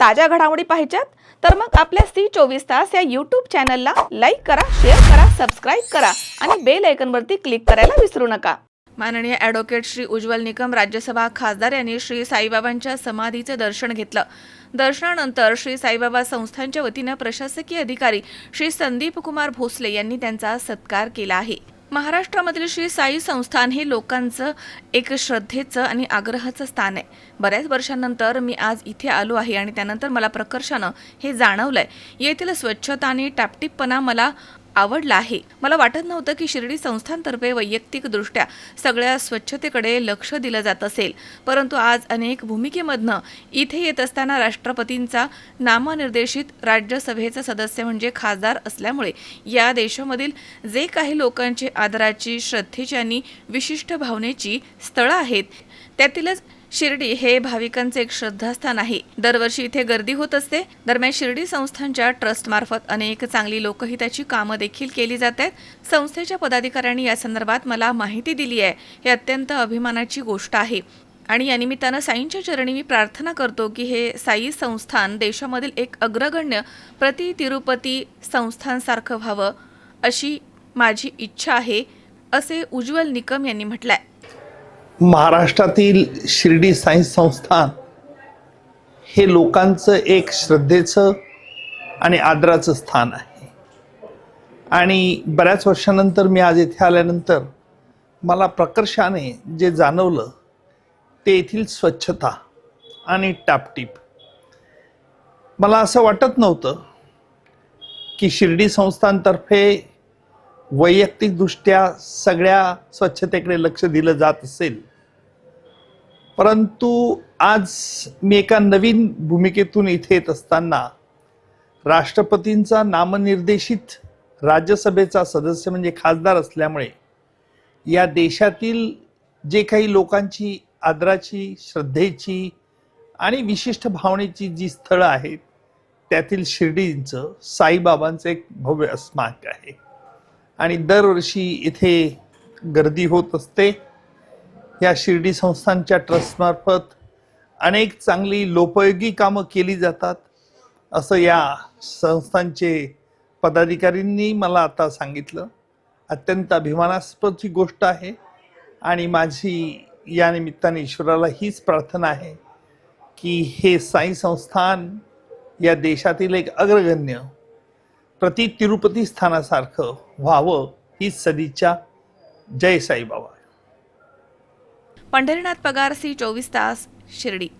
ताज्या घडामोडी पाहिजेत तर मग आपल्या सी चोवीस तास या यूट्यूब चॅनलला लाईक करा शेअर करा सबस्क्राईब करा आणि बेल आयकनवरती क्लिक करायला विसरू नका. माननीय ॲडव्होकेट श्री उज्ज्वल निकम राज्यसभा खासदार यांनी श्री साईबाबांच्या समाधीचे दर्शन घेतलं. दर्शनानंतर श्री साईबाबा संस्थांच्या वतीनं प्रशासकीय अधिकारी श्री संदीप कुमार भोसले यांनी त्यांचा सत्कार केला आहे. महाराष्ट्रामधील श्री साई संस्थान हे लोकांचं एक श्रद्धेचं आणि आग्रहाचं स्थान आहे. बऱ्याच वर्षांनंतर मी आज इथे आलो आहे आणि त्यानंतर मला प्रकर्षानं हे जाणवलंय. येथील स्वच्छता आणि टापटीपणा मला आवडला आहे. मला वाटत नव्हतं की शिर्डी संस्थांतर्फे वैयक्तिकदृष्ट्या सगळ्या स्वच्छतेकडे लक्ष दिलं जात असेल. परंतु आज अनेक भूमिकेमधनं इथे येत असताना राष्ट्रपतींचा नामनिर्देशित राज्यसभेचा सदस्य म्हणजे खासदार असल्यामुळे या देशामधील जे काही लोकांची आदराची श्रद्धेची आणि विशिष्ट भावनेची स्थळं आहेत त्यातीलच शिर्डी हे भाविकांचे एक श्रद्धास्थान आहे. दरवर्षी इथे गर्दी होत असते. दरम्यान शिर्डी संस्थांच्या ट्रस्टमार्फत अनेक चांगली लोकहिताची कामं देखील केली जात आहेत. संस्थेच्या पदाधिकाऱ्यांनी या संदर्भात मला माहिती दिली आहे. हे अत्यंत अभिमानाची गोष्ट आहे. आणि या निमित्तानं साईंच्या चरणी मी प्रार्थना करतो की हे साई संस्थान देशामधील एक अग्रगण्य प्रति तिरुपती संस्थांसारखं व्हावं अशी माझी इच्छा आहे असे उज्ज्वल निकम यांनी म्हटलं आहे महाराष्ट्रातील शिर्डी सायन्स संस्थान हे लोकांचं एक श्रद्धेचं आणि आदराचं स्थान आहे. आणि बऱ्याच वर्षानंतर मी आज इथे आल्यानंतर मला प्रकर्षाने जे जाणवलं ते येथील स्वच्छता आणि टापटीप. मला असं वाटत नव्हतं की शिर्डी संस्थांतर्फे वैयक्तिकदृष्ट्या सगळ्या स्वच्छतेकडे लक्ष दिलं जात असेल. परंतु आज मी एका नवीन भूमिकेतून इथे येत असताना राष्ट्रपतींचा नामनिर्देशित राज्यसभेचा सदस्य म्हणजे खासदार असल्यामुळे या देशातील जे काही लोकांची आदराची श्रद्धेची आणि विशिष्ट भावनेची जी स्थळं आहेत त्यातील शिर्डीचं साईबाबांचं एक भव्य स्मारक आहे. आणि दरवर्षी इथे गर्दी होत असते. या शिर्डी संस्थांच्या ट्रस्टमार्फत अनेक चांगली लोपयोगी कामं केली जातात. असं या संस्थांचे पदाधिकारींनी मला आता सांगितलं. अत्यंत अभिमानास्पदची गोष्ट आहे आणि माझी या निमित्ताने ईश्वराला हीच प्रार्थना आहे की हे साई संस्थान या देशातील एक अग्रगण्य प्रति तिरुपती स्थानासारखं व्हावं हीच सदिच्छा जय साईबाबा. पंढरीनाथ पगार सी चोवीस तास शिर्डी.